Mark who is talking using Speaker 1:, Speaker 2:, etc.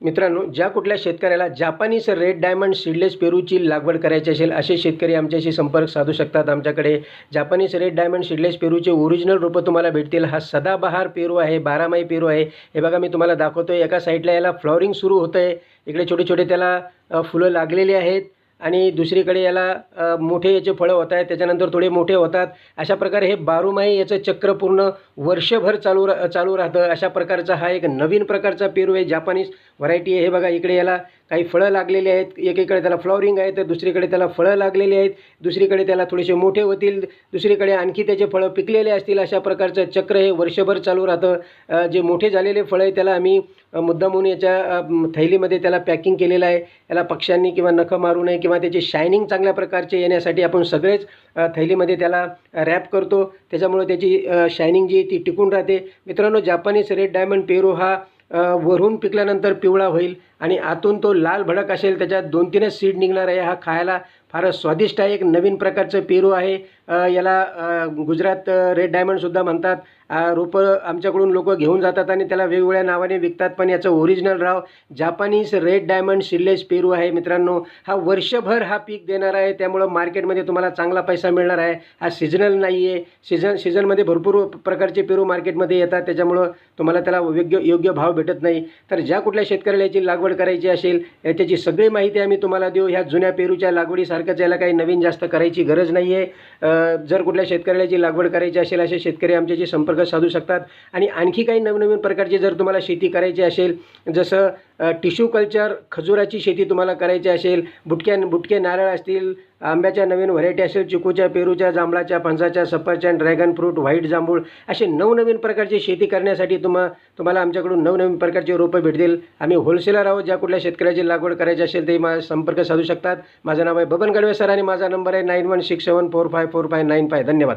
Speaker 1: मित्रांनो ज्या कुठल्या शेतकऱ्याला जापानीज रेड डायमंड सीडलेस पेरूची लागवड करायची असेल असे शेतकरी आमच्याशी संपर्क साधू शकतात आमच्याकडे. जापानीज रेड डायमंड सीडलेस पेरूचे ओरिजिनल रोपं तुम्हाला भेटतील. हा सदाबहार पेरू आहे बारामाही पेरू आहे. हे बघा मी तुम्हाला दाखवतो आहे एका साईडला याला फ्लॉवरिंग सुरू होतं आहे इकडे छोटे छोटे त्याला फुलं लागलेली आहेत. आणि दुसरीकडे याला मोठे याचे फळं होत आहेत त्याच्यानंतर थोडे मोठे होतात अशा प्रकारे हे बारुमाही याचं चक्र पूर्ण वर्षभर चालू रा चालू राहतं. अशा प्रकारचा हा एक नवीन प्रकारचा पेरू आहे जापानीज व्हरायटी आहे. हे बघा इकडे याला काही फळं लागलेली आहेत. एकीकडे त्याला फ्लॉवरिंग आहे तर दुसरीकडे त्याला फळं लागलेली आहेत. दुसरीकडे त्याला थोडेसे मोठे होतील. दुसरीकडे आणखी त्याचे फळं पिकलेले असतील. अशा प्रकारचं चक्र हे वर्षभर चालू राहतं. जे मोठे झालेले फळं आहे त्याला आम्ही मुद्दामून याच्या थैलीमध्ये त्याला पॅकिंग केलेलं आहे. याला पक्ष्यांनी किंवा नखं मारू नये किंवा त्याची शायनिंग चांगल्या प्रकारचे येण्यासाठी आपण सगळेच थैलीमध्ये त्याला रॅप करतो. त्याच्यामुळे त्याची शायनिंग जी आहे ती टिकून राहते. मित्रांनो जापानीज रेड डायमंड पेरू हा वरून पिकल्यानंतर पिवळा होईल. आणि आतून तो लाल भडक असेल त्याच्यात दोन तीनच सीड निघणार आहे. हा खायला फारच स्वादिष्ट आहे. एक नवीन प्रकारचं पेरू आहे. याला गुजरात रेड डायमंडसुद्धा म्हणतात. रोपं आमच्याकडून लोक घेऊन जातात आणि त्याला वेगवेगळ्या नावाने विकतात. पण याचं ओरिजिनल राव जापानीज रेड डायमंड सिल्लेज पेरू आहे मित्रांनो. हा वर्षभर हा पीक देणार आहे. त्यामुळं मार्केटमध्ये तुम्हाला चांगला पैसा मिळणार आहे. हा सिजनल नाही आहे सीझन सीझनमध्ये भरपूर प्रकारचे पेरू मार्केटमध्ये येतात. त्याच्यामुळं तुम्हाला त्याला योग्य योग्य भाव भेटत नाही. तर ज्या कुठल्या शेतकऱ्याला याची लागवड करायची असेल याच्याची सगळी माहिती आम्ही तुम्हाला देऊ. ह्या जुन्या पेरूच्या लागवडीसारखंच याला काही नवीन जास्त करायची गरज नाही आहे जर कुठल्या शेतकऱ्याला जी लागवड करायची असेल असे शेतकरी आमच्याशी संपर्क साधू शकतात. आणि आणखी काही नवनवीन प्रकारची जर तुम्हाला शेती करायची असेल जसं टिश्यू कल्चर खजुराची शेती तुम्हाला करायची असेल बुटक्या बुटके नारळ असतील आंब्याच्या नवीन व्हरायटी असेल चिकूच्या पेरूच्या जांभळाच्या फणसाच्या सफरचंद ड्रॅगन फ्रूट व्हाईट जांभूळ असे नवनवीन प्रकारची शेती करण्यासाठी तुम्हा तुम्हाला आमच्याकडून नवनवीन प्रकारचे रोपं भेटतील. आम्ही होलसेलर आहोत ज्या कुठल्या शेतकऱ्याची लागवड करायची असेल ते माझा संपर्क साधू शकतात. माझं नाव आहे बबन गडवे सर आणि माझा नंबर आहे nine one six seven four five four five nine five धन्यवाद.